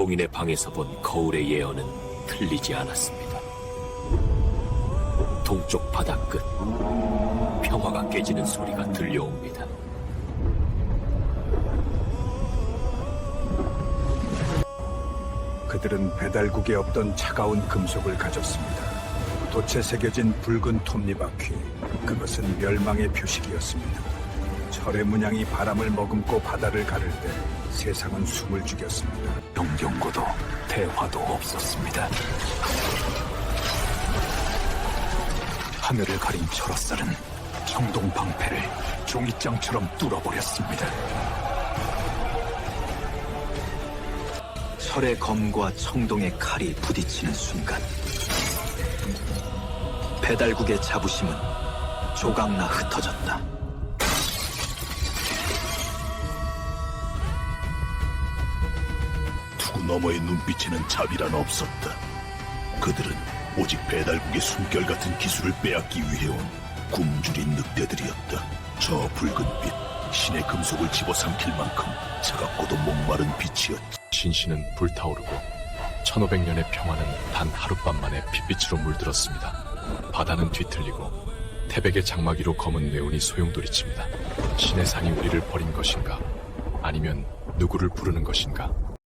상봉인의 방에서 본 거울의 예언은 틀리지 않았습니다. 동쪽 바다 끝 평화가 깨지는 소리가 들려옵니다. 그들은 배달국에 없던 차가운 금속을 가졌습니다. 돛에 새겨진 붉은 톱니바퀴, 그것은 멸망의 표식이었습니다. 철의 문양이 바람을 머금고 바다를 가를 때 세상은 숨을 죽였습니다. 영경고도 대화도 없었습니다. 하늘을 가린 철화살은 청동 방패를 종이장처럼 뚫어버렸습니다. 철의 검과 청동의 칼이 부딪히는 순간 배달국의 자부심은 조각나 흩어졌다. 투구 너머의 눈빛에는 자비란 없었다. 그들은 오직 배달국의 숨결 같은 기술을 빼앗기 위해 온 굶주린 늑대들이었다. 저 붉은 빛, 신의 금속을 집어삼킬 만큼 차갑고도 목마른 빛이었지. 신신은 불타오르고 1500년의 평화는 단 하룻밤 만에 핏빛으로 물들었습니다. 바다는 뒤틀리고 태백의 장막위로 검은 네온이 소용돌이칩니다. 신의 산이 우리를 버린 것인가? 아니면 누구를 부르는 것인가?